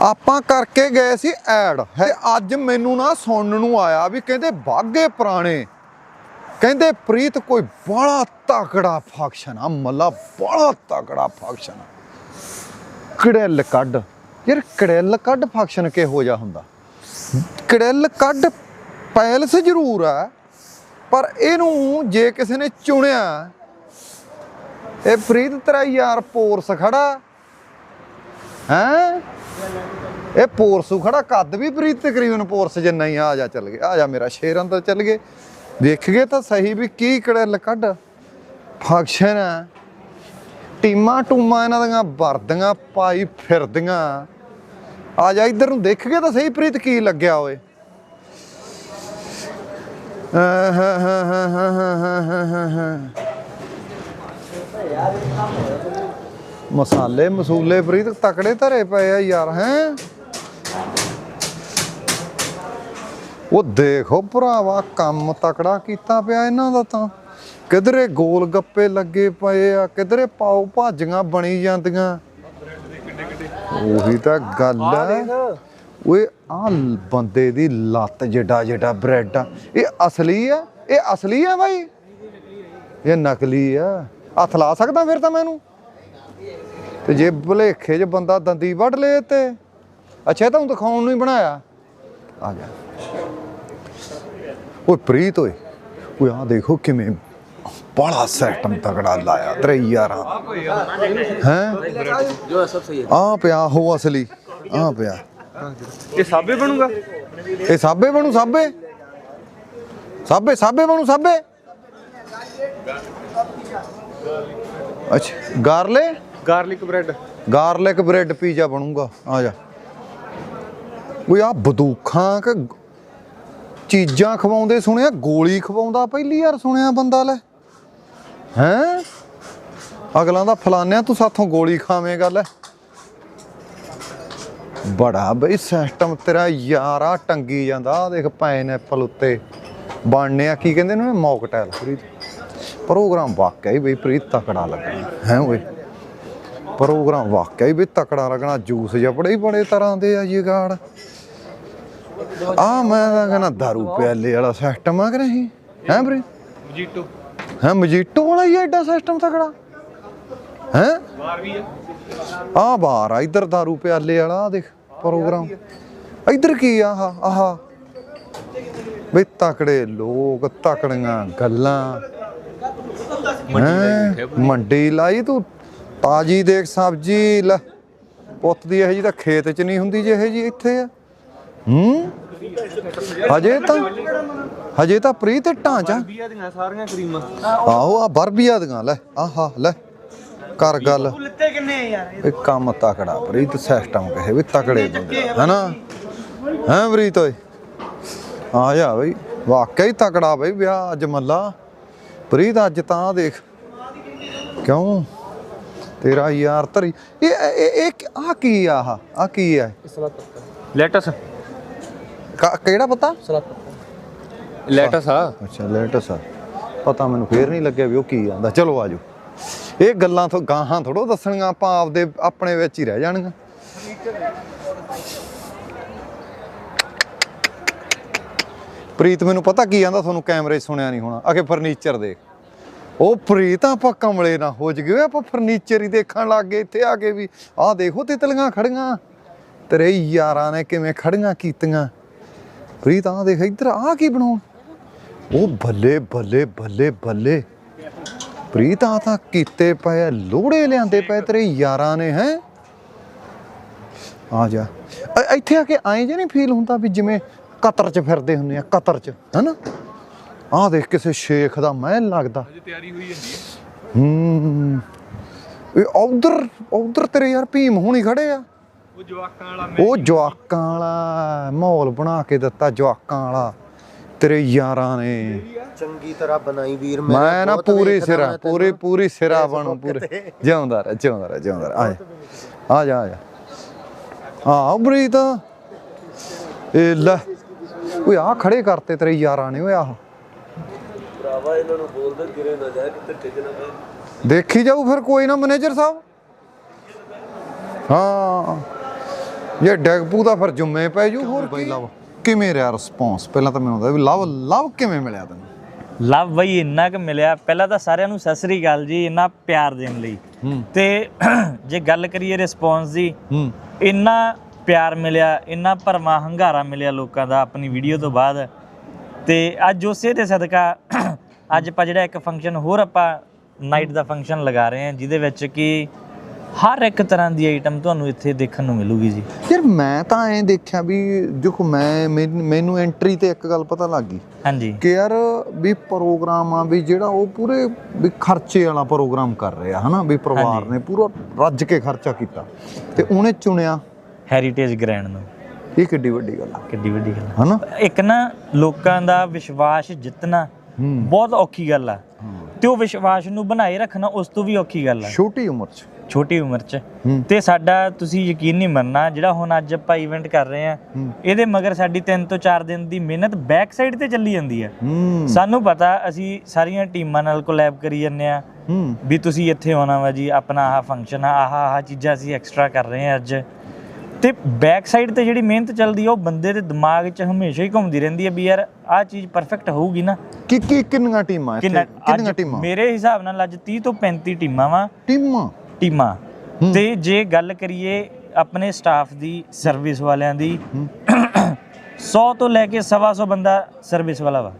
ਆਪਾਂ ਕਰਕੇ ਗਏ ਸੀ ਐਡ। ਹੈ ਅੱਜ ਮੈਨੂੰ ਨਾ ਸੁਣਨ ਨੂੰ ਆਇਆ ਵੀ ਕਹਿੰਦੇ ਬਾਗੇ ਪੁਰਾਣੇ, ਕਹਿੰਦੇ ਪ੍ਰੀਤ ਕੋਈ ਬੜਾ ਤਕੜਾ ਫੰਕਸ਼ਨ ਆ, ਮੱਲਾ ਬੜਾ ਤਕੜਾ ਫੰਕਸ਼ਨ ਕੜੈਲ ਕੱਢ। ਯਾਰ ਕੜੈਲ ਕੱਢ ਫੰਕਸ਼ਨ ਕਿਹੋ ਜਿਹਾ ਹੁੰਦਾ? ਕੜੈਲ ਕੱਢ ਪੈਲਸ ਜ਼ਰੂਰ ਆ, ਪਰ ਇਹਨੂੰ ਜੇ ਕਿਸੇ ਨੇ ਚੁਣਿਆ, ਇਹ ਪ੍ਰੀਤ ਤੇਰਾ ਯਾਰ ਪੋਰਸ ਖੜਾ। ਹੈ? ਇਹ ਪੋਰਸੂ ਖੜਾ ਕੱਦ ਵੀ ਪ੍ਰੀਤ ਤਕਰੀਬਨ ਪੋਰਸ ਜਿੰਨਾ ਹੀ ਆ ਜਾ ਚੱਲ ਗਿਆ ਆ ਜਾ ਮੇਰਾ ਸ਼ੇਰ ਅੰਦਰ ਚੱਲ ਗਏ। ਦੇਖ ਗਏ ਤਾਂ ਸਹੀ ਵੀ ਕੀ ਕੜੈਲ ਕੱਢ। ਫੰਕਸ਼ਨ ਆ ਟੀਮਾਂ ਟੂਮਾਂ ਇਹਨਾਂ ਦੀਆਂ ਵਰਦੀਆਂ, ਪਾਈ ਫਿਰਦੀਆਂ। ਆ ਜਾ ਇੱਧਰ ਨੂੰ ਦੇਖ ਕੇ ਤਾਂ ਸਹੀ ਪ੍ਰੀਤ ਕੀ ਲੱਗਿਆ ਓਏ। ਮਸਾਲੇ ਮਸੂਲੇ ਪ੍ਰੀਤ ਤਕੜੇ ਧਰੇ ਪਏ ਆ ਯਾਰ ਹੈ? ਉਹ ਦੇਖੋ ਭਰਾਵਾ ਕੰਮ ਤਕੜਾ ਕੀਤਾ ਪਿਆ ਇਹਨਾਂ ਦਾ ਤਾਂ। ਕਿਧਰੇ ਗੋਲ ਗੱਪੇ ਲੱਗੇ ਪਏ ਆ ਕਿਧਰੇ ਪਾਉ ਭਾਜੀਆਂ ਬਣੀ ਜਾਂਦੀਆਂ। ਉਹੀ ਤਾਂ ਗੱਲ ਹੈ ਓਏ ਆ ਬੰਦੇ ਦੀ ਲੱਤ ਜਿੱਡਾ ਜਿੱਡਾ ਬ੍ਰੈਡ ਆ। ਇਹ ਅਸਲੀ ਆ? ਇਹ ਅਸਲੀ ਆ ਬਾਈ? ਇਹ ਨਕਲੀ ਆ। ਹੱਥ ਲਾ ਸਕਦਾ ਫਿਰ ਤਾਂ ਮੈਨੂੰ? ਤੇ ਜੇ ਭਲੇਖੇ 'ਚ ਬੰਦਾ ਦੰਦੀ ਵੱਢ ਲੇ ਤੇ। ਅੱਛਾ ਤਾਂ ਦਿਖਾਉਣ ਨੂੰ ਹੀ ਬਣਾਇਆ। ਆ ਗਿਆ ਓਏ ਪ੍ਰੀਤ ਓਏ। ਓਏ ਆ ਦੇਖੋ ਕਿਵੇਂ ਬੜਾ ਸੈਟਮ ਤਗੜਾ ਲਾਇਆ ਤੇਰੇ ਯਾਰਾਂ ਹੈ? ਜੋ ਸਭ ਸਹੀ ਆ ਪਿਆ ਹੋ ਅਸਲੀ ਆ ਪਿਆ। ਇਹ ਸਾਬੇ ਬਣੂਗਾ? ਇਹ ਸਾਬੇ ਬਣੂ ਸਾਬੇ? ਸਾਬੇ ਸਾਬੇ ਬਣੂ ਸਾਬੇ? ਅੱਛਾ ਗਾਰਲੇ? Garlic bread. Garlic bread pizza ਬਣੂਗਾ ਆ ਜਾ। ਉਹ ਆ ਬਦੂਖਾਂ ਕਿ ਚੀਜ਼ਾਂ ਖਵਾਉਂਦੇ ਸੁਣਿਆ ਗੋਲੀ ਖਵਾਉਂਦਾ ਪਹਿਲੀ ਵਾਰ ਸੁਣਿਆ ਬੰਦਾ ਲੈ। ਹੈਂ? ਅਗਲਾਂ ਦਾ ਫਲਾਨਿਆਂ ਤੂੰ ਸਾਥੋਂ ਗੋਲੀ ਖਾਵੇਂਗਾ ਲੈ। ਬੜਾ ਬਈ ਸਿਸਟਮ ਤੇਰਾ ਯਾਰਾ ਟੰਗੀ ਜਾਂਦਾ ਆ ਦੇਖ ਪਾਈਨਐਪਲ ਉੱਤੇ। ਬਣਨੇ ਆ ਕੀ ਕਹਿੰਦੇ ਨੇ ਮੌਕਟੇਲ। ਪ੍ਰੋਗਰਾਮ ਵਾਕਿਆ ਹੀ ਬਈ ਪ੍ਰੀਤ ਤਕੜਾ ਲੱਗਣਾ। ਹੈ ਓਏ? ਪ੍ਰੋਗਰਾਮ ਵਾਕਿਆ ਹੀ ਵੀ ਤਕੜਾ ਲੱਗਣਾ। ਜੂਸ ਜਿਹਾ ਬੜੇ ਹੀ ਬੜੇ ਤਰ੍ਹਾਂ ਦੇ ਆ ਜੀ ਗਾੜ ਆ ਮੈਂ ਤਾਂ ਕਹਿੰਦਾ ਦਾਰੂ ਪਿਆਲੇ ਵਾਲਾ ਸਿਸਟਮ ਆ ਕਿ ਨਹੀਂ? ਹੈ ਵੀਰੇ ਜੀਟੋ ਹੈ ਮਜੀਟੋ ਵਾਲਾ ਹੀ ਐਡਾ ਸਿਸਟਮ ਤਕੜਾ? ਹੈ? ਬਾਰ ਵੀ ਆ। ਆ ਬਾਹਰ ਆ ਇਧਰ ਦਾਰੂ ਪਿਆਲੇ ਵਾਲਾ ਦੇਖ ਪ੍ਰੋਗਰਾਮ। ਇਧਰ ਕੀ ਆ ਆਹ? ਆਹ। ਬਈ ਤਕੜੇ ਲੋਕ ਤਕੜੀਆਂ ਗੱਲਾਂ। ਹੈਂ? ਮੰਡੀ ਲਾਈ ਤੂੰ? ਤਾਜੀ ਦੇਖ ਸਬਜੀ ਲੈ। ਪੁੱਤ ਦੀ ਇਹ ਜੀ ਤਾਂ ਖੇਤ 'ਚ ਨਹੀਂ ਹੁੰਦੀ ਜਿਹੇ ਜੀ ਇੱਥੇ ਆ। ਹੂੰ? ਹਜੇ ਤਾਂ ਹਜੇ ਤਾਂ ਪ੍ਰੀਤ ਢਾਂਚਾ ਵੀਆਂ ਦੀਆਂ ਸਾਰੀਆਂ ਕਰੀਮਾਂ। ਆਹੋ ਆ ਬਰਬੀਆ ਦੀਆਂ ਲੈ। ਆਹਾ ਲੈ। ਕਰ ਗੱਲ। ਲਿੱਤੇ ਕਿੰਨੇ ਯਾਰ? ਇਹ ਕੰਮ ਤਕੜਾ ਪ੍ਰੀਤ ਸਿਸਟਮ ਕਹੇ ਵੀ ਤਕੜੇ ਬੰਦੇ ਹੈਨਾ? ਹੈ ਪ੍ਰੀਤ ਓਏ? ਆ ਜਾ ਬਈ। ਵਾਕਿਆ ਹੀ ਤਕੜਾ ਬਈ ਵਿਆਹ ਅੱਜ ਮੱਲਾ। ਪ੍ਰੀਤ ਅੱਜ ਤਾਂ ਦੇਖ। ਕਿਉਂ? ਤੇਰਾ ਯਾਰ ਧਰੀ। ਇਹ ਇਹ ਆ ਕੀ ਆ ਆਹ? ਆ ਕੀ ਹੈ ਲੈਟਸ। ਕਿਹੜਾ ਪਤਾ? ਲੈਟਸ ਆ। ਅੱਛਾ ਲੈਟਸ ਆ। ਪਤਾ ਮੈਨੂੰ ਫੇਰ ਨਹੀਂ ਲੱਗਿਆ ਵੀ ਉਹ ਕੀ ਆਂਦਾ। ਚਲੋ ਆਜੋ ਇਹ ਗੱਲਾਂ ਤੋਂ ਗਾਹਾਂ ਥੋੜੋ ਦੱਸਣੀਆਂ ਆਪਾਂ ਆਪਦੇ ਆਪਣੇ ਵਿੱਚ ਹੀ ਰਹਿ ਜਾਣਗੀਆਂ ਪ੍ਰੀਤ ਮੈਨੂੰ ਪਤਾ ਕੀ ਆਂਦਾ? ਤੁਹਾਨੂੰ ਕੈਮਰੇ ਸੁਣਿਆ ਨਹੀਂ ਹੋਣਾ। ਅਗੇ ਫਰਨੀਚਰ ਦੇਖ। ਉਹ ਪ੍ਰੀਤ ਆਪਾਂ ਕਮਲੇ ਨਾ ਹੋ ਜਗੇ ਆਪਾਂ ਫਰਨੀਚਰ ਹੀ ਦੇਖਣ ਲੱਗ ਗਏ ਇੱਥੇ ਆ ਕੇ ਵੀ। ਆਹ ਦੇਖੋ ਤਿਤਲੀਆਂ ਖੜੀਆਂ। ਤੇਰੇ ਯਾਰਾਂ ਨੇ ਕਿਵੇਂ ਖੜੀਆਂ ਕੀਤੀਆਂ। ਪ੍ਰੀਤ ਆਹ ਦੇਖ ਇੱਧਰ ਆਹ ਕੀ ਬਣਾਉਣ? ਉਹ ਬੱਲੇ ਬੱਲੇ ਬੱਲੇ ਬੱਲੇ। ਪ੍ਰੀਤ ਆ ਤਾਂ ਕੀਤੇ ਪਏ ਆ, ਲੋੜੇ ਲਿਆਂਦੇ ਪਏ ਤੇਰੇ ਯਾਰਾਂ ਨੇ ਹੈ? ਆ ਜਾ। ਇੱਥੇ ਆ ਕੇ ਐਂ ਜੇ ਨਹੀਂ ਫੀਲ ਹੁੰਦਾ ਵੀ ਜਿਵੇਂ ਕਤਰ 'ਚ ਫਿਰਦੇ ਹੁੰਦੇ ਆ ਕਤਰ 'ਚ ਹੈਨਾ? ਆਹ ਦੇਖ ਕਿਸੇ ਸ਼ੇਖ ਦਾ ਮਹਿਲ ਲੱਗਦਾ। ਅਜੇ ਤਿਆਰੀ ਤੇਰੇ ਯਾਰ ਭੀਮ ਹੋਣੀ ਖੜੇ ਆ। ਉਹ ਜਵਾਕਾਂ ਵਾਲਾ ਉਹ ਜਵਾਕਾਂ ਵਾਲਾ ਮਾਹੌਲ ਬਣਾ ਕੇ ਦਿੱਤਾ ਜਵਾਕਾਂ ਵਾਲਾ। ਤੇਰੇ ਯਾਰਾਂ ਨੇ। ਚੰਗੀ ਤਰ੍ਹਾਂ ਬਣਾਈ ਵੀਰ ਮੈਂ ਨਾ ਪੂਰੀ ਸਿਰਾ ਪੂਰੀ ਪੂਰੀ ਸਿਰਾ ਬਣੂ ਪੂਰੇ। ਜਿਉਂਦਾ ਰਹਿ ਜਿਉਂਦਾ ਰਹਿ ਜਿਉਂਦਾ ਰਹਿ। ਆ ਜਾ ਆ ਜਾ। ਆ ਉਬਰੀ ਤਾਂ। ਇਹ ਲੈ। ਓਏ ਆ ਖੜੇ ਕਰਤੇ ਤੇਰੇ ਯਾਰਾਂ ਨੇ ਓਏ ਆਹ। ਭਰਾਵਾ ਇਹਨਾਂ ਨੂੰ ਬੋਲਦੇ ਗਿਰੇ ਨਾ ਜਾਏ ਕਿਤੇ ਟਿਕ ਨਾ ਪਏ। ਦੇਖੀ ਜਾਊ ਫਿਰ ਕੋਈ ਨਾ ਮੈਨੇਜਰ ਸਾਹਿਬ। ਹਾਂ। ਜੇ ਡੈਗਪੂ ਦਾ ਫਿਰ ਜੁੰਮੇ ਪੈ ਜੂ ਹੋਰ ਲਵ। ਕਿਵੇਂ ਰਿਹਾ ਰਿਸਪੌਂਸ ਪਹਿਲਾਂ ਤਾਂ ਮੈਨੂੰ ਦੱਸ ਵੀ ਲਵ ਲਵ ਕਿਵੇਂ ਮਿਲਿਆ ਤੈਨੂੰ? ਲਵ ਬਈ ਇੰਨਾ ਕੁ ਮਿਲਿਆ। ਪਹਿਲਾਂ ਤਾਂ ਸਾਰਿਆਂ ਨੂੰ ਸਤਿ ਸ੍ਰੀ ਅਕਾਲ ਜੀ ਇੰਨਾ ਪਿਆਰ ਦੇਣ ਲਈ। ਤੇ ਜੇ ਗੱਲ ਕਰੀਏ ਰਿਸਪੌਂਸ ਦੀ ਹੂੰ। ਇੰਨਾ ਪਿਆਰ ਮਿਲਿਆ ਇੰਨਾ ਭਰਮਾ ਹੰਗਾਰਾ ਮਿਲਿਆ ਲੋਕਾਂ ਦਾ ਆਪਣੀ ਵੀਡੀਓ ਤੋਂ ਬਾਅਦ। ਤੇ ਅੱਜ ਉਸੇ ਦੇ ਸਦਕਾ ਅੱਜ ਆਪਾਂ ਜਿਹੜਾ ਇੱਕ ਫੰਕਸ਼ਨ ਹੋਰ ਆਪਾਂ ਨਾਈਟ ਦਾ ਫੰਕਸ਼ਨ ਲਗਾ ਰਹੇ ਹਾਂ ਜਿਹਦੇ ਵਿੱਚ ਕਿ ਹਰ ਇੱਕ ਤਰ੍ਹਾਂ ਦੀ ਆਈਟਮ ਤੁਹਾਨੂੰ ਇੱਥੇ ਦੇਖਣ ਨੂੰ ਮਿਲੂਗੀ ਜੀ। ਯਾਰ ਮੈਂ ਤਾਂ ਐਂ ਦੇਖਿਆ ਵੀ ਦੇਖੋ ਮੈਂ ਮੈਨ- ਐਂਟਰੀ ਤੇ ਇੱਕ ਗੱਲ ਪਤਾ ਲੱਗ ਗਈ ਹਾਂਜੀ। ਕਿ ਯਾਰ ਵੀ ਪ੍ਰੋਗਰਾਮ ਆ ਵੀ ਜਿਹੜਾ ਉਹ ਪੂਰੇ ਵੀ ਖਰਚੇ ਵਾਲਾ ਪ੍ਰੋਗਰਾਮ ਕਰ ਰਿਹਾ ਹਨਾ? ਵੀ ਪਰਿਵਾਰ। ਨੇ ਪੂਰਾ ਰੱਜ ਕੇ ਖਰਚਾ ਕੀਤਾ। ਤੇ ਉਹਨੇ ਚੁਣਿਆ ਹੈਰੀਟੇਜ ਗ੍ਰੈਂਡ ਨੂੰ। ਇਹ ਕਿੱਡੀ ਵੱਡੀ ਗੱਲ ਆ। ਕਿੱਡੀ ਵੱਡੀ ਗੱਲ ਆ। ਹਨਾ? ਇੱਕ ਨਾ ਲੋਕਾਂ ਦਾ ਵਿਸ਼ਵਾਸ ਜਿੱਤਣਾ ਬਹੁਤ ਔਖੀ ਗੱਲ ਆ। ਤੇ ਉਹ ਵਿਸ਼ਵਾਸ ਨੂੰ ਬਣਾਏ ਰੱਖਣਾ ਉਸ ਤੋਂ ਵੀ ਔਖੀ ਗੱਲ ਆ। ਛੋਟੀ ਉਮਰ 'ਚ। ਛੋਟੀ ਉਮਰ 'ਚ। ਤੇ ਸਾਡਾ ਤੁਸੀਂ ਯਕੀਨ ਨਹੀਂ ਮੰਨਣਾ ਜਿਹੜਾ ਹੁਣ ਅੱਜ ਆਪਾਂ ਇਵੈਂਟ ਕਰ ਰਹੇ ਆ। ਇਹਦੇ ਮਗਰ ਸਾਡੀ 3 ਤੋਂ 4 ਦਿਨ ਦੀ ਮਿਹਨਤ ਬੈਕ ਸਾਈਡ ਤੇ ਚੱਲੀ ਜਾਂਦੀ ਆ। ਸਾਨੂੰ ਪਤਾ ਅਸੀਂ ਸਾਰੀਆਂ ਟੀਮਾਂ ਨਾਲ ਕੋਲੈਬ ਕਰੀ ਜੰਨੇ ਆ। ਵੀ ਤੁਸੀਂ ਇੱਥੇ ਆਉਣਾ ਵਾ ਜੀ ਆਪਣਾ ਆਹ ਫੰਕਸ਼ਨ ਆ ਆਹ ਆਹ ਚੀਜ਼ਾਂ ਅਸੀਂ ਐਕਸਟਰਾ ਕਰ ਰਹੇ ਆ ਅੱਜ। ਤੇ ਬੈਕ ਸਾਈਡ ਤੇ ਜਿਹੜੀ ਮਿਹਨਤ ਚੱਲਦੀ ਆ ਉਹ ਬੰਦੇ ਦੇ ਦਿਮਾਗ 'ਚ ਹਮੇਸ਼ਾ ਹੀ ਘੁੰਮਦੀ ਰਹਿੰਦੀ ਆ ਵੀ ਯਾਰ ਆਹ ਚੀਜ਼ ਪਰਫੈਕਟ ਹੋਊਗੀ ਨਾ। ਕੀ ਕੀ ਕਿੰਨੀਆਂ ਟੀਮਾਂ ਇੱਥੇ? ਕਿੰਨਾ ਕਿੰਨੀਆਂ ਅੱਜ ਟੀਮਾਂ? ਮੇਰੇ ਹਿਸਾਬ ਨਾਲ ਅੱਜ 30 ਤੋਂ 35 ਟੀਮਾਂ ਵਾ। ਟੀਮਾਂ? ਟੀਮਾਂ। ਹੂੰ। ਤੇ ਜੇ ਗੱਲ ਕਰੀਏ ਆਪਣੇ ਸਟਾਫ ਦੀ ਸਰਵਿਸ ਵਾਲਿਆਂ ਦੀ ਹੂੰ। 100 ਤੋਂ ਲੈ ਕੇ 125 ਬੰਦਾ ਸਰਵਿਸ ਵਾਲਾ ਵਾ।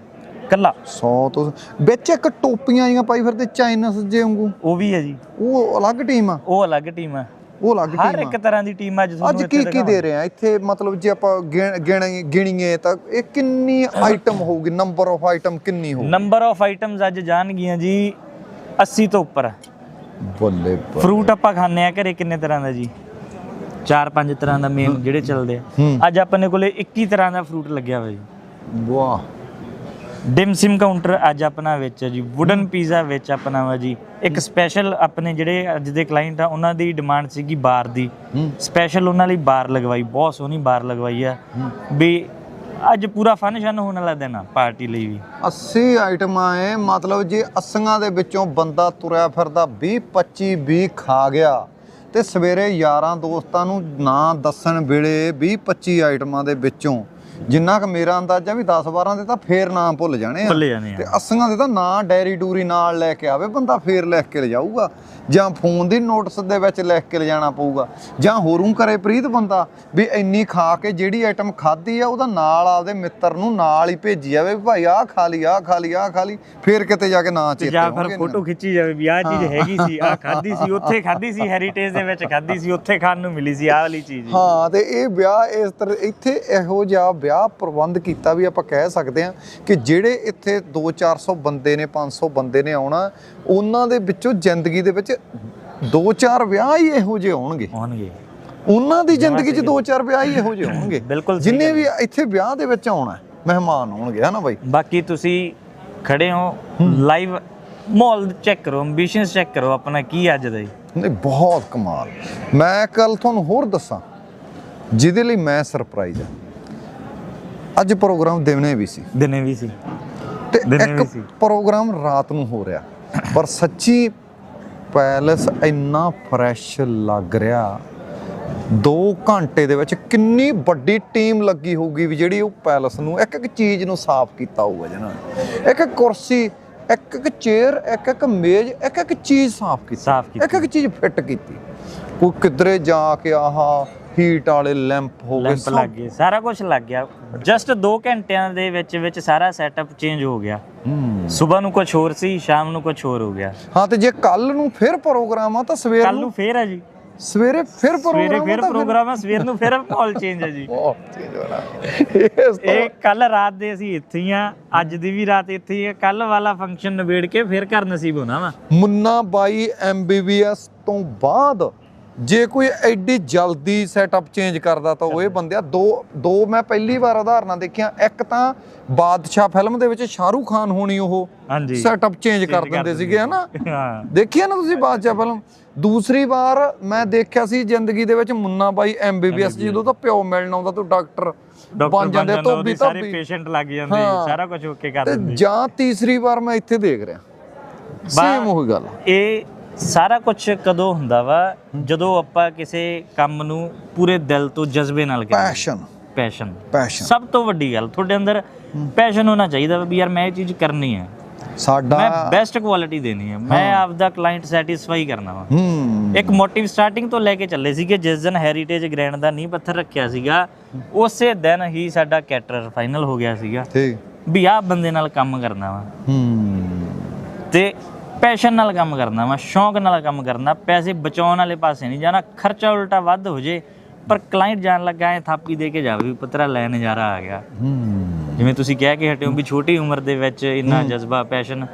ਕੱਲਾ 100 ਤੋਂ ਵਿੱਚ ਇੱਕ ਟੋਪੀਆਂ ਜੀਆਂ ਪਾਈ ਫਿਰਦੇ ਚਾਈਨਸ ਜੇ ਵਾਂਗੂ। ਉਹ ਵੀ ਹੈ ਜੀ। ਉਹ ਅਲੱਗ ਟੀਮ ਆ। ਉਹ ਅਲੱਗ ਟੀਮ ਆ। ਉਹ ਅਲੱਗ ਹਰ ਟੀਮ। ਇੱਕ ਆ ਤਰ੍ਹਾਂ ਦੀ ਟੀਮ ਅੱਜ ਤੁਹਾਨੂੰ ਅੱਜ ਕੀ ਕੀ ਦੇ ਰਹੇ ਆ? ਇੱਥੇ ਮਤਲਬ ਜੇ ਆਪਾਂ ਗਿਣ- ਗਿਣ- ਗਿਣੀਏ ਤਾਂ ਇਹ ਕਿੰਨੀ ਆਈਟਮ ਹੋਊਗੀ? ਨੰਬਰ ਆਫ ਆਈਟਮ ਕਿੰਨੀ ਹੋਊ ਨੰਬਰ ਆਫ ਆਈਟਮਸ ਅੱਜ ਜਾਣਗੀਆਂ ਜੀ 80 ਤੋਂ ਉੱਪਰ। ਬੱਲੇ ਫਰੂਟ ਆਪਾਂ ਖਾਂਦੇ ਆ ਘਰੇ ਕਿੰਨੇ ਤਰ੍ਹਾਂ ਦਾ ਜੀ? ਚਾਰ ਪੰਜ ਤਰ੍ਹਾਂ ਦਾ ਮੇਨ ਜਿਹੜੇ ਚੱਲਦੇ ਆ। ਅੱਜ ਆਪਣੇ ਕੋਲੇ 21 ਤਰ੍ਹਾਂ ਦਾ ਫਰੂਟ ਲੱਗਿਆ ਹੋਇਆ ਜੀ। ਵਾਹ। ਡਿਮ ਸਿਮ ਕਾਊਂਟਰ ਅੱਜ ਆਪਣਾ ਵਿੱਚ ਹੈ ਜੀ ਵੁਡਨ ਪੀਜ਼ਾ ਵਿੱਚ ਆਪਣਾ ਵਾ ਜੀ। ਇੱਕ ਸਪੈਸ਼ਲ ਆਪਣੇ ਜਿਹੜੇ ਅੱਜ ਦੇ ਕਲਾਇੰਟ ਆ ਉਹਨਾਂ ਦੀ ਡਿਮਾਂਡ ਸੀਗੀ ਬਾਰ ਦੀ। ਸਪੈਸ਼ਲ ਉਹਨਾਂ ਲਈ ਬਾਰ ਲਗਵਾਈ ਬਹੁਤ ਸੋਹਣੀ ਬਾਰ ਲਗਵਾਈ ਆ। ਵੀ ਅੱਜ ਪੂਰਾ ਫਨ ਸ਼ਨ ਹੋਣ ਵਾਲਾ ਦਿਨ ਆ ਪਾਰਟੀ ਲਈ ਵੀ। 80 ਆਈਟਮਾਂ ਐ ਮਤਲਬ ਜੇ 80 ਦੇ ਵਿੱਚੋਂ ਬੰਦਾ ਤੁਰਿਆ ਫਿਰਦਾ 20 25 20 ਖਾ ਗਿਆ। ਤੇ ਸਵੇਰੇ ਯਾਰਾਂ ਦੋਸਤਾਂ ਨੂੰ ਨਾ ਦੱਸਣ ਵੇਲੇ 20 25 ਆਈਟਮਾਂ ਦੇ ਵਿੱਚੋਂ ਜਿੰਨਾ ਕੁ ਮੇਰਾ ਅੰਦਾਜ਼ਾ ਵੀ 10 12 ਦੇ ਤਾਂ ਫੇਰ ਨਾਮ ਭੁੱਲ ਜਾਣੇ ਆ। ਭੁੱਲੇ ਜਾਣੇ ਤੇ ਆ 80 ਦੇ ਤਾਂ ਨਾ ਡੈਰੀ ਡੂਰੀ ਨਾਲ ਲੈ ਕੇ ਆਵੇ ਬੰਦਾ ਫੇਰ ਲਿਖ ਕੇ ਲਿਜਾਊਗਾ। ਜਾਂ ਫੋਨ ਦੀ ਨੋਟਿਸ ਦੇ ਵਿੱਚ ਲਿਖ ਕੇ ਲਿਜਾਣਾ ਪਊਗਾ। ਜਾਂ ਹੋਰੂ ਕਰੇ ਪ੍ਰੀਤ ਬੰਦਾ ਵੀ ਇੰਨੀ ਖਾ ਕੇ ਜਿਹੜੀ ਆਈਟਮ ਖਾਧੀ ਆ ਉਹਦਾ ਨਾਲ ਆਪਦੇ ਮਿੱਤਰ ਨੂੰ ਨਾਲ ਹੀ ਭੇਜੀ ਜਾਵੇ ਵੀ ਭਾਈ ਆਹ ਖਾ ਲਈ ਆਹ ਖਾ ਲਈ ਆਹ ਖਾ ਲਈ ਫੇਰ ਕਿਤੇ ਜਾ ਕੇ ਨਾ ਚੇਤੇ ਜਾਂ ਫਿਰ ਫੋਟੋ ਖਿੱਚੀ ਜਾਵੇ ਵੀ ਆਹ ਚੀਜ਼ ਹੈਗੀ ਸੀ ਆਹ ਖਾਧੀ ਸੀ ਉੱਥੇ ਖਾਧੀ ਸੀ ਹੈਰੀਟੇਜ ਦੇ ਵਿੱਚ ਖਾਧੀ ਸੀ ਉੱਥੇ ਖਾਣ ਨੂੰ ਮਿਲੀ ਸੀ ਆਹ ਵਾਲੀ ਚੀਜ਼। ਹਾਂ ਤੇ ਇਹ ਵਿਆਹ ਇਸ ਤਰ੍ਹਾਂ ਇੱਥੇ ਇਹੋ ਜਿਹਾ ਵਿਆਹ ਪ੍ਰਬੰਧ ਕੀਤਾ ਵੀ ਆਪਾਂ ਕਹਿ ਸਕਦੇ ਹਾਂ ਕਿ ਜਿਹੜੇ ਇੱਥੇ 2-400 ਬੰਦੇ ਨੇ 500 ਬੰਦੇ ਨੇ ਆਉਣਾ ਉਹਨਾਂ ਦੇ ਵਿੱਚੋਂ ਜ਼ਿੰਦਗੀ ਦੇ ਵਿੱਚ 2-4 ਵਿਆਹ ਹੀ ਇਹੋ ਜਿਹੇ ਹੋਣਗੇ। ਹੋਣਗੇ। ਉਹਨਾਂ ਦੀ ਜ਼ਿੰਦਗੀ 'ਚ 2-4 ਵਿਆਹ ਹੀ ਇਹੋ ਜਿਹੇ ਹੋਣਗੇ। ਜਿੰਨੇ ਵੀ ਇੱਥੇ ਵਿਆਹ ਦੇ ਵਿੱਚ ਆਉਣਾ ਮਹਿਮਾਨ ਹੋਣਗੇ ਹਨਾ ਬਾਈ? ਬਾਕੀ ਤੁਸੀਂ ਖੜੇ ਹੋ ਲਾਈਵ ਮਾਹੌਲ ਚੈੱਕ ਕਰੋ ਐਂਬੀਸ਼ਨਸ ਚੈੱਕ ਕਰੋ ਆਪਣਾ ਕੀ ਅੱਜ ਦਾ ਨਹੀਂ ਬਹੁਤ ਕਮਾਲ। ਮੈਂ ਕੱਲ ਤੁਹਾਨੂੰ ਹੋਰ ਦੱਸਾਂ ਜਿਹਦੇ ਲਈ ਮੈਂ ਸਰਪ੍ਰਾਈਜ਼ ਆ ਅੱਜ ਪ੍ਰੋਗਰਾਮ ਦਿਨੇ ਵੀ ਸੀ। ਦਿਨੇ ਵੀ ਸੀ। ਤੇ ਇੱਕ। ਪ੍ਰੋਗਰਾਮ ਰਾਤ ਨੂੰ ਹੋ ਰਿਹਾ। ਪਰ ਸੱਚੀ ਪੈਲਸ ਇੰਨਾ ਫਰੈਸ਼ ਲੱਗ ਰਿਹਾ। 2 ਘੰਟੇ ਦੇ ਵਿੱਚ ਕਿੰਨੀ ਵੱਡੀ ਟੀਮ ਲੱਗੀ ਹੋਊਗੀ ਵੀ ਜਿਹੜੀ ਉਹ ਪੈਲਸ ਨੂੰ ਇੱਕ ਇੱਕ ਚੀਜ਼ ਨੂੰ ਸਾਫ਼ ਕੀਤਾ ਹੋਊਗਾ ਜਿਹਨਾਂ ਨੇ ਇੱਕ ਇੱਕ ਕੁਰਸੀ ਇੱਕ ਇੱਕ ਚੇਅਰ ਇੱਕ ਇੱਕ ਮੇਜ਼ ਇੱਕ ਇੱਕ ਚੀਜ਼ ਸਾਫ਼ ਕੀਤੀ। ਸਾਫ਼ ਕੀਤੀ। ਇੱਕ ਇੱਕ ਚੀਜ਼ ਫਿੱਟ ਕੀਤੀ। ਕੋਈ ਕਿਧਰੇ ਜਾ ਕੇ ਆਹ ਹੀਟ ਵਾਲੇ ਲੈਂਪ ਹੋ ਗਏ ਲੈਂਪ ਸਭ ਲੱਗ ਗਏ ਸਾਰਾ ਕੁਝ ਲੱਗ ਗਿਆ। ਜਸਟ 2 ਘੰਟਿਆਂ ਦੇ ਵਿੱਚ ਵਿੱਚ ਸਾਰਾ ਸੈਟਅਪ ਚੇਂਜ ਹੋ ਗਿਆ। ਹੂੰ। ਸਵੇਰ ਨੂੰ ਕੁਝ ਹੋਰ ਸੀ ਸ਼ਾਮ ਨੂੰ ਕੁਝ ਹੋਰ ਹੋ ਗਿਆ। ਹਾਂ ਤੇ ਜੇ ਕੱਲ ਨੂੰ ਫਿਰ ਪ੍ਰੋਗਰਾਮ ਆ ਤਾਂ ਸਵੇਰ ਕੱਲ ਨੂੰ ਨੂੰ ਫੇਰ ਆ ਜੀ। ਸਵੇਰੇ ਫਿਰ ਸਵੇਰੇ ਪ੍ਰੋਗਰਾਮ ਫੇਰ ਆ ਤਾਂ ਪ੍ਰੋਗਰਾਮ ਸਵੇਰ ਨੂੰ ਫੇਰ ਮਾਹੌਲ ਚੇਂਜ ਹੈ ਜੀ। ਬਹੁਤ ਚੇਂਜ ਹੋਣਾ। ਇਸ ਤੋਂ ਇਹ ਕੱਲ ਰਾਤ ਦੇ ਅਸੀਂ ਇੱਥੇ ਹੀ ਆ ਅੱਜ ਦੀ ਵੀ ਰਾਤ ਇੱਥੇ ਹੀ ਆ ਕੱਲ ਵਾਲਾ ਫੰਕਸ਼ਨ ਨਿਬੇੜ ਕੇ ਫਿਰ ਘਰ ਨਸੀਬ ਹੋਣਾ ਵਾ। ਮੁੰਨਾ ਬਾਈ ਐਮਬੀਬੀਐਸ ਤੋਂ ਬਾਅਦ ਜੇ ਕੋਈ ਐਡੀ ਜਲਦੀ ਸੈਟਅਪ ਚੇਂਜ ਕਰਦਾ ਤਾਂ ਉਹ ਇਹ ਬੰਦਿਆ ਦੋ ਦੋ ਮੈਂ ਪਹਿਲੀ ਵਾਰ ਉਦਾਹਰਨਾਂ ਦੇਖੀਆਂ ਇੱਕ ਤਾਂ ਬਾਦਸ਼ਾਹ ਫਿਲਮ ਦੇ ਵਿੱਚ ਸ਼ਾਹਰੂਖ ਖਾਨ ਹੋਣੀ ਉਹ ਹਾਂਜੀ। ਸੈਟਅਪ ਚੇਂਜ ਕਰ ਦਿੰਦੇ ਸੀਗੇ ਹਨਾ? ਹਾਂ। ਦੇਖੀ ਆ ਨਾ ਤੁਸੀਂ ਬਾਦਸ਼ਾਹ ਫਿਲਮ? ਦੂਸਰੀ ਵਾਰ ਮੈਂ ਦੇਖਿਆ ਸੀ ਜ਼ਿੰਦਗੀ ਦੇ ਵਿੱਚ ਮੁੰਨਾ ਬਾਈ ਐਮਬੀਬੀਐਸ ਜਦੋਂ ਤਾਂ ਪਿਓ ਮਿਲਣ ਆਉਂਦਾ ਤਾਂ ਡਾਕਟਰ ਬਣ ਜਾਂਦੇ ਧੋਬੀ ਉਹਦੇ ਸਾਰੇ ਧੋਬੀ। ਪੇਸ਼ੈਂਟ ਲੱਗ ਜਾਂਦੇ। ਸਾਰਾ ਕੁਝ ਓਕੇ ਕਰ ਦਿੰਦੇ। ਜਾਂ ਤੀਸਰੀ ਵਾਰ ਮੈਂ ਇੱਥੇ ਦੇਖ ਰਿਹਾ। ਸੇਮ ਉਹੀ ਗੱਲ। ਇਹ ਸਾਰਾ ਕੁਝ ਕਦੋਂ ਹੁੰਦਾ ਵਾ? ਜਦੋਂ ਆਪਾਂ ਕਿਸੇ ਕੰਮ ਨੂੰ ਪੂਰੇ ਦਿਲ ਤੋਂ ਜਜ਼ਬੇ ਨਾਲ ਕਰਦੇ ਪੈਸ਼ਨ ਪੈਸ਼ਨ ਪੈਸ਼ਨ ਸਭ ਤੋਂ ਵੱਡੀ ਗੱਲ ਤੁਹਾਡੇ ਅੰਦਰ ਪੈਸ਼ਨ ਹੋਣਾ ਚਾਹੀਦਾ ਵਾ ਯਾਰ ਮੈਂ ਇਹ ਚੀਜ਼ ਕਰਨੀ ਹੈ ਮੈਂ ਸਾਡਾ ਬੈਸਟ ਕੁਆਲਿਟੀ ਦੇਣੀ ਹੈ ਮੈਂ ਆਪਦਾ ਕਲਾਇੰਟ ਸੈਟੀਸਫਾਈ ਕਰਨਾ ਵਾ। ਇੱਕ ਮੋਟਿਵ ਸਟਾਰਟਿੰਗ ਤੋਂ ਲੈ ਕੇ ਚੱਲੇ ਸੀਗੇ ਜਿਸ ਦਿਨ ਹੈਰੀਟੇਜ ਗ੍ਰੈਂਡ ਦਾ ਨੀਂਹ ਪੱਥਰ ਰੱਖਿਆ ਸੀਗਾ ਉਸੇ ਦਿਨ ਹੀ ਸਾਡਾ ਕੈਟਰਰ ਫਾਈਨਲ ਹੋ ਗਿਆ ਸੀਗਾ। ਠੀਕ। ਵੀ ਆਹ ਬੰਦੇ ਨਾਲ ਕੰਮ ਕਰਨਾ ਵਾ। ਹੂੰ। ਤੇ ਪੈਸ਼ਨ ਨਾਲ ਕੰਮ ਕਰਨਾ ਵਾ ਸ਼ੌਂਕ ਨਾਲ ਕੰਮ ਕਰਨਾ ਪੈਸੇ ਬਚਾਉਣ ਵਾਲੇ ਪਾਸੇ ਨਹੀਂ ਜਾਣਾ ਖਰਚਾ ਉਲਟਾ ਵੱਧ ਹੋ ਜੇ ਪਰ ਕਲਾਇੰਟ ਜਾਣ ਲੱਗਾ ਐ ਥਾਪੀ ਦੇ ਕੇ ਜਾਵੇ ਵੀ ਪੁੱਤਰਾ ਲੈ ਨਜ਼ਾਰਾ ਆ ਗਿਆ। ਜਿਵੇਂ ਤੁਸੀਂ ਕਹਿ ਕੇ ਹਟੇ ਹੋ ਵੀ ਛੋਟੀ ਉਮਰ ਦੇ ਵਿੱਚ ਇੰਨਾ ਜਜ਼ਬਾ ਪੈਸ਼ਨ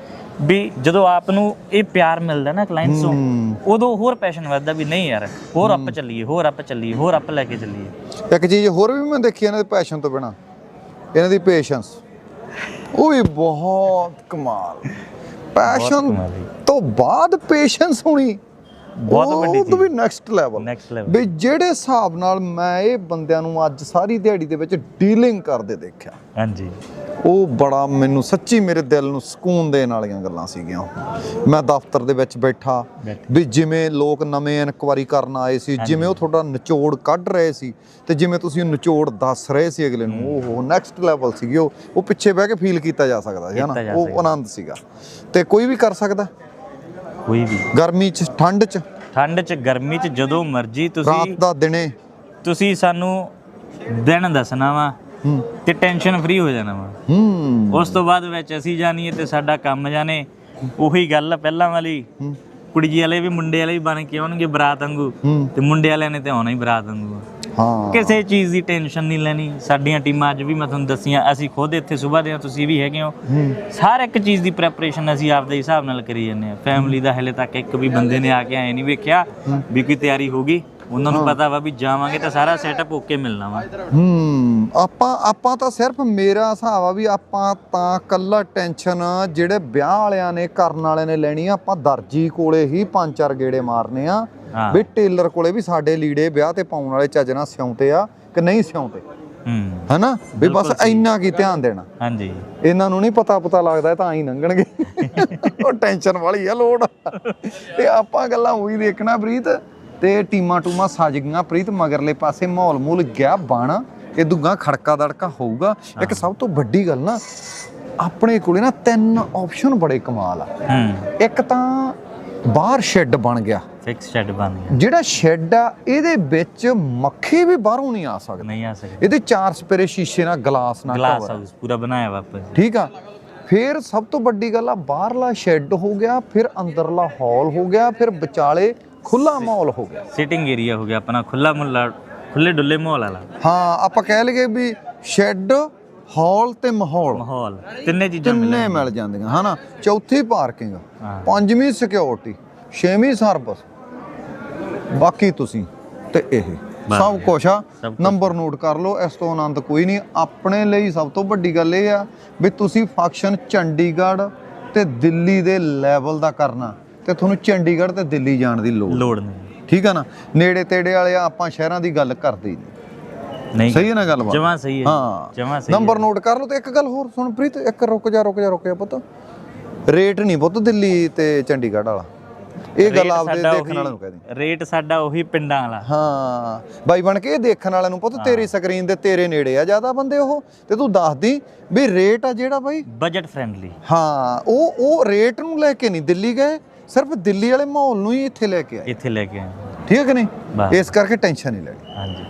ਵੀ ਜਦੋਂ ਆਪ ਨੂੰ ਇਹ ਪਿਆਰ ਮਿਲਦਾ ਨਾ ਕਲਾਇੰਟਸ ਤੋਂ। ਉਦੋਂ ਹੋਰ ਪੈਸ਼ਨ ਵੱਧਦਾ ਵੀ ਨਹੀਂ ਯਾਰ ਹੋਰ ਅੱਪ ਚੱਲੀਏ ਹੋਰ ਅੱਪ ਚੱਲੀਏ ਹੋਰ ਅੱਪ ਲੈ ਕੇ ਚੱਲੀਏ। ਇੱਕ ਚੀਜ਼ ਹੋਰ ਵੀ ਮੈਂ ਦੇਖੀ ਇਹਨਾਂ ਦੇ ਪੈਸ਼ਨ ਤੋਂ ਬਿਨਾ ਇਹਨਾਂ ਦੀ ਪੇਸ਼ੈਂਸ ਉਹ ਵੀ ਬਹੁਤ ਕਮਾਲ। ਪੈਸ਼ਨ। ਤੋਂ ਬਾਅਦ ਪੇਸ਼ੈਂਸ ਹੋਣੀ ਬਹੁਤ ਵੱਡੀ ਵੀ ਨੈਕਸਟ ਲੈਵਲ ਵੀ ਜਿਹੜੇ ਹਿਸਾਬ ਨਾਲ ਮੈਂ ਇਹ ਬੰਦਿਆਂ ਨੂੰ ਅੱਜ ਸਾਰੀ ਦਿਹਾੜੀ ਦੇ ਵਿੱਚ ਡੀਲਿੰਗ ਕਰਦੇ ਦੇਖਿਆ। ਹਾਂਜੀ। ਉਹ ਬੜਾ ਮੈਨੂੰ ਸੱਚੀ ਮੇਰੇ ਦਿਲ ਨੂੰ ਸਕੂਨ ਦੇਣ ਵਾਲੀਆਂ ਗੱਲਾਂ ਸੀਗੀਆਂ। ਮੈਂ ਦਫ਼ਤਰ ਦੇ ਵਿੱਚ ਬੈਠਾ। ਵੀ ਜਿਵੇਂ ਲੋਕ ਨਵੇਂ ਇਨਕੁਆਰੀ ਕਰਨ ਆਏ ਸੀ ਜਿਵੇਂ ਉਹ ਤੁਹਾਡਾ ਨਿਚੋੜ ਕੱਢ ਰਹੇ ਸੀ ਤੇ ਜਿਵੇਂ ਤੁਸੀਂ ਨਿਚੋੜ ਦੱਸ ਰਹੇ ਸੀ ਅਗਲੇ ਨੂੰ ਉਹ ਨੈਕਸਟ ਲੈਵਲ ਸੀਗੀ ਉਹ। ਉਹ ਪਿੱਛੇ ਬਹਿ ਕੇ ਫੀਲ ਕੀਤਾ ਜਾ ਸਕਦਾ ਸੀ ਹਨਾ? ਉਹ। ਆਨੰਦ ਸੀਗਾ। ਤੇ ਕੋਈ ਵੀ ਕਰ ਸਕਦਾ? ਕੋਈ ਵੀ। ਗਰਮੀ 'ਚ ਠੰਡ 'ਚ? ਠੰਡ 'ਚ ਗਰਮੀ 'ਚ ਜਦੋਂ ਮਰਜ਼ੀ ਰਾਤ ਤੁਸੀਂ ਦਾ ਦਿਨੇ? ਤੁਸੀਂ ਸਾਨੂੰ ਦਿਨ ਦੱਸਣਾ ਵਾ। ਤੇ ਟੈਨਸ਼ਨ ਫ੍ਰੀ ਹੋ ਜਾਣਾ ਵਾ। ਹੂੰ। ਉਸ ਤੋਂ ਬਾਅਦ ਵਿੱਚ ਅਸੀਂ ਜਾਣੀਏ ਤੇ ਸਾਡਾ ਕੰਮ ਜਾਣੇ। ਉਹੀ ਗੱਲ ਆ ਪਹਿਲਾਂ ਵਾਲੀ। ਹੂੰ। ਕੁੜੀ ਵਾਲੇ ਵੀ ਮੁੰਡੇ ਵਾਲੇ ਵੀ ਬਣ ਕੇ ਆਉਣਗੇ ਬਰਾਤ ਵਾਂਗੂ। ਤੇ ਮੁੰਡੇ ਵਾਲਿਆਂ ਨੇ ਤੇ ਆਉਣਾ ਹੀ ਬਰਾਤ ਵਾਂਗੂ ਹਾਂ। ਕਿਸੇ ਚੀਜ਼ ਦੀ ਟੈਨਸ਼ਨ ਨਹੀਂ ਲੈਣੀ। ਸਾਡੀਆਂ ਟੀਮਾਂ ਅੱਜ ਵੀ ਮੈਂ ਤੁਹਾਨੂੰ ਦੱਸੀਆਂ ਅਸੀਂ ਖੁਦ ਇੱਥੇ ਸਵੇਰ ਦੇ ਤੁਸੀਂ ਵੀ ਹੈਗੇ ਹੋ। ਹੂੰ। ਹਰ ਇੱਕ ਚੀਜ਼ ਦੀ ਪ੍ਰੈਪਰੇਸ਼ਨ ਅਸੀਂ ਆਪਦੇ ਹਿਸਾਬ ਨਾਲ ਕਰੀ ਜਾਂਦੇ ਆ ਫੈਮਿਲੀ ਦਾ ਹਲੇ ਤੱਕ ਇੱਕ ਵੀ ਬੰਦੇ ਨੇ ਆ ਕੇ ਐ ਨਹੀਂ ਵੇਖਿਆ ਵੀ ਕੋਈ ਤਿਆਰੀ ਹੋ ਗਈ। ਉਹਨਾਂ ਨੂੰ ਪਤਾ ਵਾ ਵੀ ਜਾਵਾਂਗੇ ਤਾਂ ਸਾਰਾ ਸੈਟਅਪ ਓਕੇ ਮਿਲਣਾ ਵਾ। ਹੂੰ ਆਪਾਂ ਆਪਾਂ ਤਾਂ ਸਿਰਫ ਮੇਰਾ ਹਿਸਾਬ ਆ ਵੀ ਆਪਾਂ ਤਾਂ ਕੱਲਾ ਟੈਨਸ਼ਨ ਜਿਹੜੇ ਵਿਆਹ ਵਾਲਿਆਂ ਨੇ ਕਰਨ ਵਾਲਿਆਂ ਨੇ ਲੈਣੀ ਆ ਆਪਾਂ ਦਰਜੀ ਕੋਲੇ ਹੀ ਪੰਜ ਚਾਰ ਗੇੜੇ ਮਾਰਨੇ ਆ। ਹਾਂ। ਵੀ ਟੇਲਰ ਕੋਲੇ ਵੀ ਸਾਡੇ ਲੀੜੇ ਵਿਆਹ ਤੇ ਪਾਉਣ ਵਾਲੇ ਚੱਜ ਨਾਲ ਸਿਉਂਤੇ ਆ ਕਿ ਨਹੀਂ ਸਿਉਂਤੇ ਹੂੰ। ਹਨਾ? ਵੀ ਬਸ ਇੰਨਾ ਕੀ ਧਿਆਨ ਦੇਣਾ। ਹਾਂਜੀ। ਇਹਨਾਂ ਨੂੰ ਨਹੀਂ ਪਤਾ ਪਤਾ ਲੱਗਦਾ ਇਹ ਤਾਂ ਹੀ ਲੰਘਣਗੇ। ਉਹ ਟੈਨਸ਼ਨ ਵਾਲੀ ਆ ਲੋੜ ਤੇ ਆਪਾਂ ਗੱਲਾਂ ਉਹੀ ਦੇਖਣਾ ਪ੍ਰੀਤ। ਤੇ ਟੀਮਾਂ ਟੂਮਾਂ ਸੱਜ ਗਈਆਂ ਪ੍ਰੀਤ ਮਗਰਲੇ ਪਾਸੇ ਮਾਹੌਲ ਮੂਲ ਗਿਆ ਬਣ। ਇਹ ਦੁੱਗਾ ਖੜਕਾ ਦੜਕਾ ਹੋਊਗਾ। ਇੱਕ ਸਭ ਤੋਂ ਵੱਡੀ ਗੱਲ ਨਾ ਆਪਣੇ ਕੋਲੇ ਨਾ ਤਿੰਨ ਆਪਸ਼ਨ ਬੜੇ ਕਮਾਲ ਆ। ਇੱਕ ਤਾਂ ਬਾਹਰ ਸ਼ੈੱਡ ਬਣ ਗਿਆ। ਫਿਕਸ ਸ਼ੈਡ ਬਣ ਗਿਆ। ਜਿਹੜਾ ਸ਼ੈੱਡ ਆ ਇਹਦੇ ਵਿੱਚ ਮੱਖੀ ਵੀ ਬਾਹਰੋਂ ਨਹੀਂ ਆ ਸਕਦੇ। ਨਹੀਂ ਆ ਸਕਦਾ। ਇਹਦੇ ਚਾਰ ਸਪੇਰੇ ਸ਼ੀਸ਼ੇ ਨਾਲ ਗਲਾਸ ਨਾਲ ਗਲਾਸ। ਹਾਊਸ ਪੂਰਾ ਬਣਾਇਆ ਵਾਪਸ ਠੀਕ ਆ। ਫਿਰ ਸਭ ਤੋਂ ਵੱਡੀ ਗੱਲ ਆ ਬਾਹਰਲਾ ਸ਼ੈੱਡ ਹੋ ਗਿਆ ਫਿਰ ਅੰਦਰਲਾ ਹਾਲ ਹੋ ਗਿਆ ਫਿਰ ਵਿਚਾਲੇ ਖੁੱਲਾ ਮਾਹੌਲ ਹੋ ਗਿਆ। ਸਿਟਿੰਗ ਏਰੀਆ ਹੋ ਗਿਆ ਆਪਣਾ ਖੁੱਲਾ ਮੁੱਲਾ ਖੁੱਲੇ ਡੁੱਲੇ ਮਾਹੌਲ ਵਾਲਾ। ਹਾਂ ਆਪਾਂ ਕਹਿ ਲਈਏ ਵੀ ਸ਼ੈੱਡ ਹਾਲ ਤੇ ਮਾਹੌਲ। ਮਾਹੌਲ ਤਿੰਨੇ ਚੀਜ਼ਾਂ ਮਿਲ ਤਿੰਨੇ ਮਿਲ ਜਾਂਦੀਆਂ ਹਨਾ? ਚੌਥੀ ਪਾਰਕਿੰਗ। ਪੰਜਵੀਂ ਸਿਕਿਉਰਿਟੀ ਛੇਵੀਂ ਸਰਵਿਸ ਬਾਕੀ ਤੁਸੀਂ ਤੇ ਇਹ। ਸਭ ਕੁਝ ਆ। ਨੰਬਰ ਨੋਟ ਕਰ ਲਓ ਇਸ ਤੋਂ ਆਨੰਦ ਕੋਈ ਨਹੀਂ। ਆਪਣੇ ਲਈ ਸਭ ਤੋਂ ਵੱਡੀ ਗੱਲ ਇਹ ਆ ਵੀ ਤੁਸੀਂ ਫੰਕਸ਼ਨ ਚੰਡੀਗੜ੍ਹ ਤੇ ਦਿੱਲੀ ਦੇ ਲੈਵਲ ਦਾ ਕਰਨਾ। ਤੇ ਤੁਹਾਨੂੰ ਚੰਡੀਗੜ੍ਹ ਤੇ ਦਿੱਲੀ ਜਾਣ ਦੀ ਲੋੜ ਲੋੜ ਨਹੀਂ। ਠੀਕ ਆ ਨਾ? ਨੇੜੇ ਤੇੜੇ ਵਾਲੇ ਆਪਾਂ ਸ਼ਹਿਰਾਂ ਦੀ ਗੱਲ ਕਰਦੇ ਹੀ ਨਹੀਂ। ਨਹੀਂ। ਸਹੀ ਹੈ ਨਾ ਗੱਲਬਾਤ ਜਮਾਂ ਸਹੀ ਹੈ। ਹਾਂ। ਜਮਾਂ ਸਹੀ ਨੰਬਰ। ਨੋਟ ਕਰ ਲਓ ਤੇ ਇੱਕ ਗੱਲ ਹੋਰ ਸੁਣ ਪ੍ਰੀਤ ਇੱਕ ਰੁਕ ਜਾ ਰੁਕ ਜਾ ਰੁਕ ਜਾ ਪੁੱਤ। ਰੇਟ ਨਹੀਂ ਪੁੱਤ ਦਿੱਲੀ ਤੇ ਚੰਡੀਗੜ੍ਹ ਵਾਲਾ। ਇਹ ਗੱਲ ਆਪਦੇ ਦੇਖਣ ਵਾਲਿਆਂ ਨੂੰ ਕਹਿ ਦੇ ਰੇਟ ਸਾਡਾ ਉਹੀ ਪਿੰਡਾਂ ਵਾਲਾ। ਹਾਂ। ਬਾਈ ਬਣ ਕੇ ਇਹ ਦੇਖਣ ਵਾਲਿਆਂ ਨੂੰ ਪੁੱਤ ਤੇਰੀ ਸਕਰੀਨ ਦੇ ਤੇਰੇ ਨੇੜੇ ਆ ਜ਼ਿਆਦਾ ਬੰਦੇ ਉਹ। ਤੇ ਤੂੰ ਦੱਸ ਦੀ ਵੀ ਰੇਟ ਆ ਜਿਹੜਾ ਬਾਈ? Budget friendly. ਹਾਂ ਉਹ ਉਹ ਰੇਟ ਨੂੰ ਲੈ ਕੇ ਨਹੀਂ ਦਿੱਲੀ ਗਏ। ਸਿਰਫ ਦਿੱਲੀ ਵਾਲੇ ਮਾਹੌਲ ਨੂੰ ਹੀ ਇੱਥੇ ਲੈ ਕੇ ਆਏ। ਇੱਥੇ ਲੈ ਕੇ ਆਏ। ਠੀਕ ਹੈ ਕਿ ਨਹੀਂ? ਬਸ। ਇਸ ਕਰਕੇ ਟੈਨਸ਼ਨ ਨਹੀਂ ਲੈਣੀ। ਹਾਂਜੀ।